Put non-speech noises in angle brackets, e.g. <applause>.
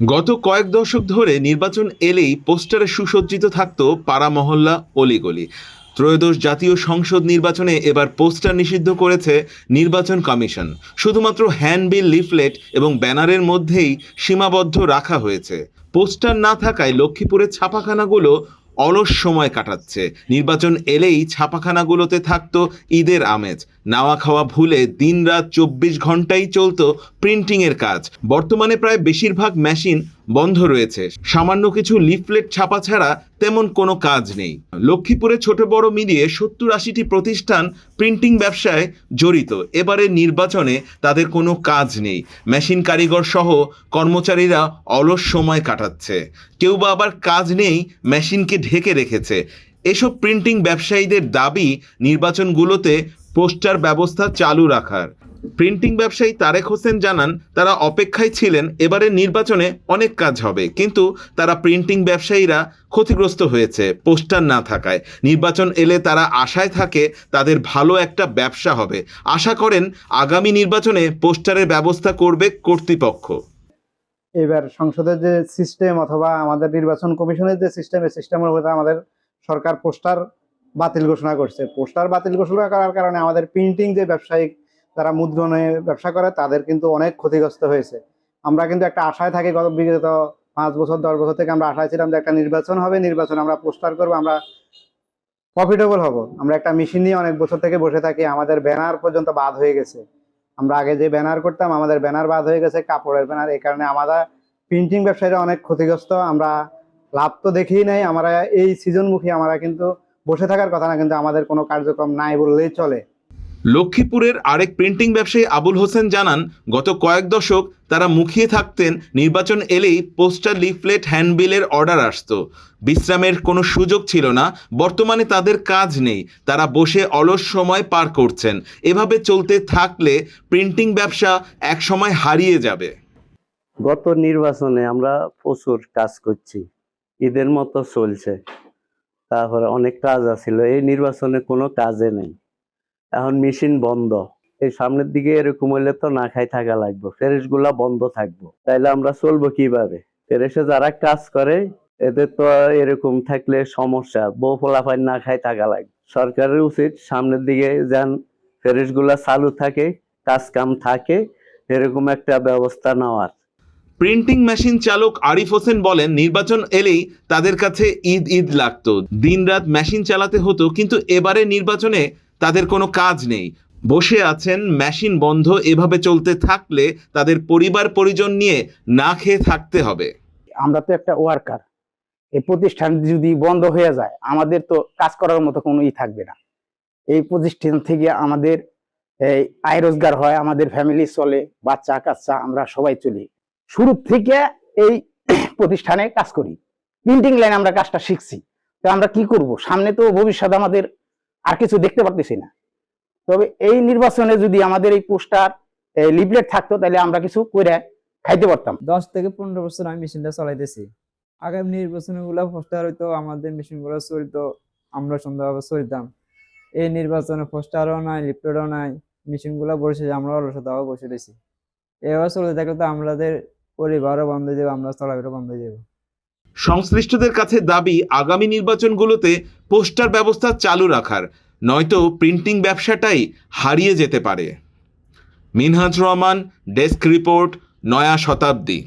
গত কয়েক দশক ধরে নির্বাচন এলেই পোস্টারে সুসজ্জিত থাকত পাড়া মহল্লা অলিগলি। ত্রয়োদশ জাতীয় সংসদ নির্বাচনে এবার পোস্টার নিষিদ্ধ করেছে নির্বাচন কমিশন। শুধুমাত্র হ্যান্ডবিল লিফলেট এবং ব্যানারের মধ্যেই সীমাবদ্ধ রাখা হয়েছে। পোস্টার না থাকায় লক্ষ্মীপুরের ছাপাখানাগুলো অলস সময় কাটাচ্ছে। নির্বাচন এলেই ছাপাখানাগুলোতে থাকতো ঈদের আমেজ। নাওয়া খাওয়া ভুলে দিনরাত চব্বিশ ঘন্টাই চলতো প্রিন্টিংয়ের কাজ। বর্তমানে প্রায় বেশিরভাগ মেশিন বন্ধ রয়েছে। সামান্য কিছু লিফলেট ছাপা ছাড়া তেমন কোনো কাজ নেই। লক্ষ্মীপুরে ছোট বড় মিলিয়ে সত্তর আশিটি প্রতিষ্ঠান প্রিন্টিং ব্যবসায় জড়িত। এবারে নির্বাচনে তাদের কোনো কাজ নেই। মেশিন কারিগর সহ কর্মচারীরা অলস সময় কাটাচ্ছে। কেউ বা আবার কাজ নেই মেশিনকে ঢেকে রেখেছে। এসব প্রিন্টিং ব্যবসায়ীদের দাবি, নির্বাচনগুলোতে পোস্টার ব্যবস্থা চালু রাখার। প্রিন্টিং ব্যবসায়ী তারেক হোসেন জানান, তারা অপেক্ষায় ছিলেন এবারের নির্বাচনে অনেক কাজ হবে। কিন্তু তারা প্রিন্টিং ব্যবসায়ীরা ক্ষতিগ্রস্ত হয়েছে, পোস্টার না থাকায়। নির্বাচন এলে তারা আশায় থাকে তাদের ভালো একটা ব্যবসা হবে। আশা করেন, আগামী নির্বাচনে পোস্টারের ব্যবস্থা করবে কর্তৃপক্ষ। এবার সংসদের যে সিস্টেম অথবা আমাদের নির্বাচন কমিশনের যে সিস্টেম এই সিস্টেমের মধ্যে আমাদের সরকার পোস্টার বাতিল ঘোষণা করছে। পোস্টার বাতিল ঘোষণা করার কারণে আমাদের প্রিন্টিং যে ব্যবসায়িক যারা মুদ্রণে ব্যবসা করে, তাদের কিন্তু অনেক ক্ষতিগ্রস্ত হয়েছে। আমরা কিন্তু একটা আশায় থাকি গত বিগত পাঁচ বছর, দশ বছর থেকে আমরা আশায় ছিলাম যে একটা নির্বাচন হবে, নির্বাচন আমরা পোস্টার করব, আমরা প্রফিটেবল হব। আমরা একটা মেশিন নিয়ে অনেক বছর থেকে বসে থাকি, আমাদের ব্যানার পর্যন্ত বাদ হয়ে গেছে। আমরা আগে যে ব্যানার করতাম, আমাদের ব্যানার বাদ হয়ে গেছে, কাপড়ের ব্যানার এই কারণে আমাদের প্রিন্টিং ব্যবসায়ীরা অনেক ক্ষতিগ্রস্ত। আমরা লাভ তো দেখেই নাই, আমরা এই সিজনমুখী, আমরা কিন্তু বসে থাকার কথা না, কিন্তু আমাদের কোনো কার্যক্রম নাই বললেই চলে। লক্ষ্মীপুরের আরেক প্রিন্টিং ব্যবসায়ী আবুল হোসেন জানান, গত কয়েক দশক তারা মুখিয়ে থাকতেন, নির্বাচন এলেই পোস্টার, লিফলেট, হ্যান্ডবিলের অর্ডার আসতো। বিশ্রামের কোনো সুযোগ ছিল না, বর্তমানে তাদের কাজ নেই, তারা বসে অলস সময় পার করছেন। এভাবে চলতে থাকলে প্রিন্টিং ব্যবসা একসময় হারিয়ে যাবে। গত নির্বাচনে আমরা প্রচুর কাজ করছি, ঈদের মতো চলছে, তারপরে অনেক কাজ আছিল, এই নির্বাচনে কোনো কাজে নেই। এখন মেশিন বন্ধ। এই সামনের দিকে এরকম হইলে তো না খাই থাকা লাগবে ফেরেসগুলা বন্ধ থাকব। তাইলে আমরা চলবো কীভাবে? ফেরেসে যারা কাজ করে, এদের তো এরকম থাকলে সমস্যা, বউ ফলাফাই না খাই থাকা লাগবে। সরকারের উচিত সামনের দিকে যেন ফেরেসগুলা চালু থাকে, কাজ কাম থাকে, এরকম একটা ব্যবস্থা নেওয়ার। প্রিন্টিং মেশিন চালক আরিফ হোসেন বলেন, নির্বাচন এলেই তাদের কাছে ঈদ ঈদ লাগতো। দিনরাত মেশিন চালাতে হতো, কিন্তু এবারে নির্বাচনে তাদের কোনো কাজ নেই। বসে আছেন, মেশিন বন্ধ, এভাবে চলতে থাকলে তাদের পরিবার পরিজন নিয়ে না খেয়ে থাকতে হবে। আমরা তো একটা ওয়ার্কার এই প্রতিষ্ঠান যদি বন্ধ হয়ে যায়, আমাদের তো কাজ করার মতো কোনো ই থাকবে না। এই প্রতিষ্ঠান থেকে আমাদের, এই আয় রোজগার হয়, আমাদের ফ্যামিলি চলে, বাচ্চা, কাচ্চা, আমরা সবাই চলি। শুরু থেকে এই <clears throat> প্রতিষ্ঠানে কাজ করি। প্রিন্টিং লাইন আমরা কাজটা শিখছি। তো আমরা কি করব? সামনে তো ভবিষ্যৎ আমাদের আর কিছু দেখতে পারতেছি না। তবে এই নির্বাচনে যদি আমাদের এই পোস্টার লিফলেট থাকতো, তাহলে আমরা কিছু করে খাইতে পারতাম। দশ থেকে পনেরো বছর আমি মেশিনটা চালাইতেছি। আগামী নির্বাচনে গুলা পোস্টার হইতো, আমাদের মেশিনগুলো চলিত, আমরা সুন্দরভাবে চলিতাম। এই নির্বাচনে পোস্টারও নাই, লিফলেটও নাই মেশিনগুলো বসে, আমরা অলসতাও বসে রয়েছি। এবার চলতে থাকলে তো আমাদের পরিবারও বন্ধ হয়ে যাবে, আমরা চলাফেরা বন্ধ হয়ে যাবে। সংশ্লিষ্টদের কাছে দাবি, আগামী নির্বাচনগুলোতে পোস্টার ব্যবস্থা চালু রাখার, নয়তো প্রিন্টিং ব্যবসাটাই হারিয়ে যেতে পারে। মিনহাজ রহমান, ডেস্ক রিপোর্ট, নয়া শতাব্দী।